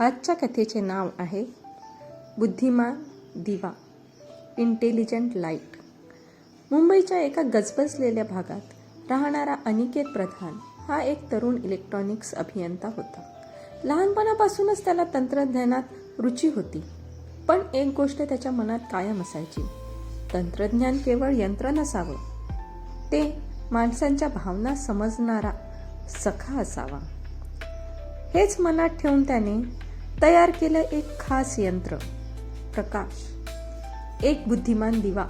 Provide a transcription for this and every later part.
आजच्या कथेचे नाव आहे बुद्धिमान दिवा इंटेलिजंट लाइट मुंबईच्या एका गजबजलेल्या भागात राहणारा अनिकेत प्रधान हा एक तरुण इलेक्ट्रॉनिक्स अभियंता होता. लहानपणापासूनच त्याला तंत्रज्ञानात रुची होती पण एक गोष्ट त्याच्या मनात कायम असायची. तंत्रज्ञान केवळ यंत्र नसावं ते माणसांच्या भावना समजणारा सखा असावा. हेच मनात ठेवून त्याने तयार केलं एक खास यंत्र प्रकाश. एक बुद्धिमान दिवा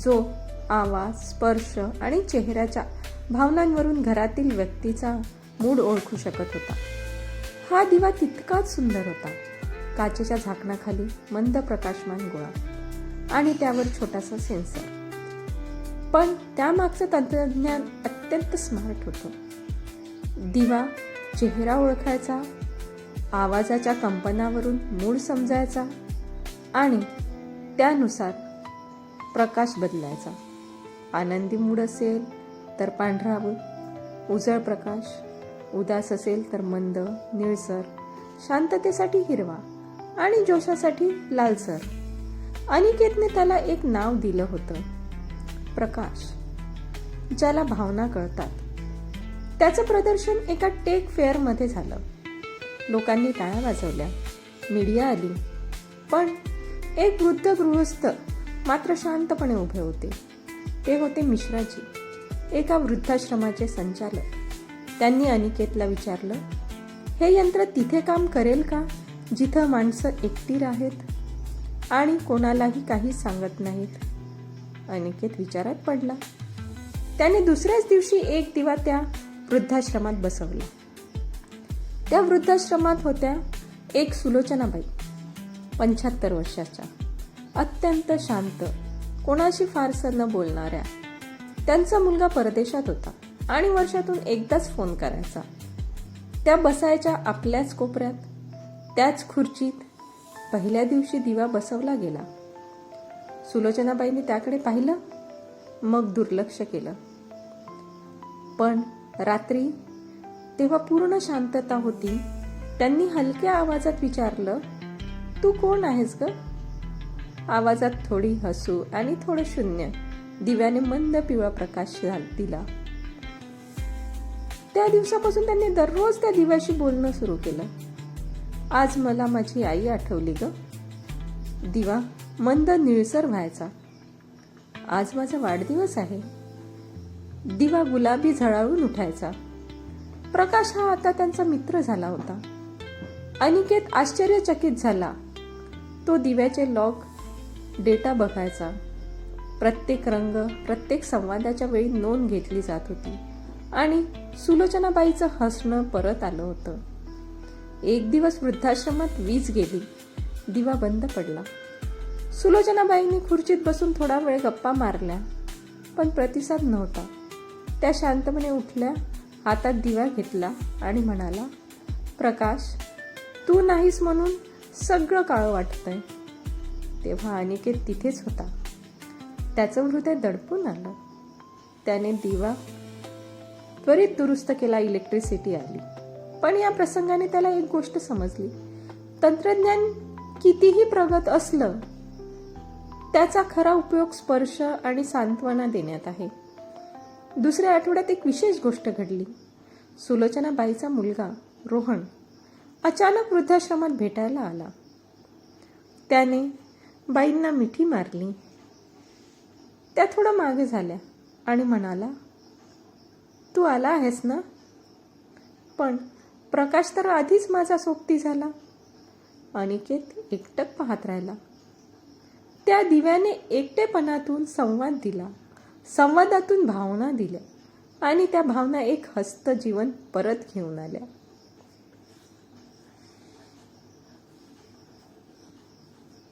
जो आवाज स्पर्श आणि चेहऱ्याच्या भावनांवरून घरातील व्यक्तीचा मूड ओळखू शकत होता. हा दिवा तितकाच सुंदर होता. काचेच्या झाकणाखाली मंद प्रकाशमान गोळा आणि त्यावर छोटासा सेन्सर पण त्यामागचं तंत्रज्ञान अत्यंत स्मार्ट होतं. दिवा चेहरा ओळखायचा आवाजाच्या कंपनावरून मूड समजायचा आणि त्यानुसार प्रकाश बदलायचा. आनंदी मूड असेल तर पांढरा उजळ प्रकाश उदास असेल तर मंद निळसर शांततेसाठी हिरवा आणि जोशासाठी लालसर. अनिकेतने त्याला एक नाव दिलं होतं प्रकाश ज्याला भावना कळतात. त्याचं प्रदर्शन एका टेक फेअरमध्ये झालं. लोकांनी टाळ्या वाजवल्या. मीडिया आली. पण एक वृद्ध गृहस्थ मात्र शांतपणे उभे होते. ते होते मिश्राजी एका वृद्धाश्रमाचे संचालक. त्यांनी अनिकेतला विचारलं हे यंत्र तिथे काम करेल का जिथं माणसं एकटी आहेत आणि कोणालाही काही सांगत नाहीत? अनिकेत विचारात पडला. त्याने दुसऱ्याच दिवशी एक दिवा त्या वृद्धाश्रमात बसवला. त्या वृद्धाश्रमात होत्या एक सुलोचनाबाई पंच्याहत्तर वर्षाच्या. अत्यंत शांत कोणाशी फारसं न बोलणाऱ्या. त्यांचा मुलगा परदेशात होता आणि वर्षातून एकदाच फोन करायचा. त्या बसायच्या आपल्याच कोपऱ्यात त्याच खुर्चीत पहिल्या दिवशी दिवा बसवला गेला. सुलोचनाबाईंनी त्याकडे पाहिलं मग दुर्लक्ष केलं. पण रात्री तेव्हा पूर्ण शांतता होती. त्यांनी हलक्या आवाजात विचारलं तू कोण आहेस ग? आवाजात थोडी हसू आणि थोडं शून्य. दिव्याने मंद पिवळा प्रकाश दिला. त्या दिवसापासून त्यांनी दररोज त्या दिव्याशी बोलणं सुरू केलं. आज मला माझी आई आठवली ग. दिवा मंद निळसर व्हायचा. आज माझा वाढदिवस आहे. दिवा गुलाबी झळाळून उठायचा. प्रकाश हा आता त्यांचा मित्र झाला होता. अनिकेत आश्चर्यचकित झाला. तो दिव्याचे लॉग डेटा बघायचा. प्रत्येक रंग प्रत्येक संवादाच्या वेळी नोंद घेतली जात होती. आणि सुलोचनाबाईचं हसणं परत आलं होतं. एक दिवस वृद्धाश्रमात वीज गेली. दिवा बंद पडला. सुलोचनाबाईंनी खुर्चीत बसून थोडा वेळ गप्पा मारल्या. पण प्रतिसाद नव्हता. त्या शांतपणे उठल्या हातात दिवा घेतला आणि म्हणाला प्रकाश तू नाहीस म्हणून सगळं काळं वाटतंय. तेव्हा अनिकेत तिथेच होता. त्याचं हृदय दडपून आलं. त्याने दिवा त्वरित दुरुस्त केला इलेक्ट्रिसिटी आली. पण या प्रसंगाने त्याला एक गोष्ट समजली. तंत्रज्ञान कितीही प्रगत असलं त्याचा खरा उपयोग स्पर्श आणि सांत्वना देण्यात आहे. दुसऱ्या आठवड्यात एक विशेष गोष्ट घडली. सुलोचना बाईचा मुलगा रोहन अचानक वृद्धाश्रमात भेटायला आला. त्याने बाईंना मिठी मारली. त्या थोडं मागे झाल्या आणि म्हणाला तू आला आहेस ना? पण प्रकाश तर आधीच माझा सोबती झाला. अनिकेत एकटक पाहत राहिला. त्या दिव्याने एकटेपणातून संवाद दिला. संवादातून भावना दिल्या आणि त्या भावना एक हस्त जीवन परत घेऊन आल्या.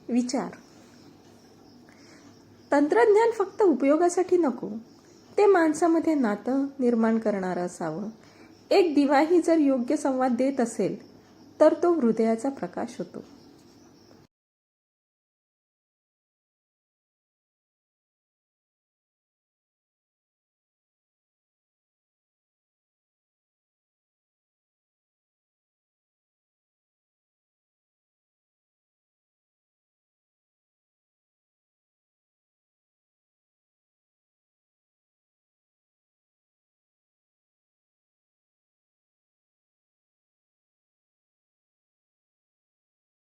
विचार. तंत्रज्ञान फक्त उपयोगासाठी नको ते माणसामध्ये नातं निर्माण करणारं असावं. एक दिवाही जर योग्य संवाद देत असेल तर तो हृदयाचा प्रकाश होतो.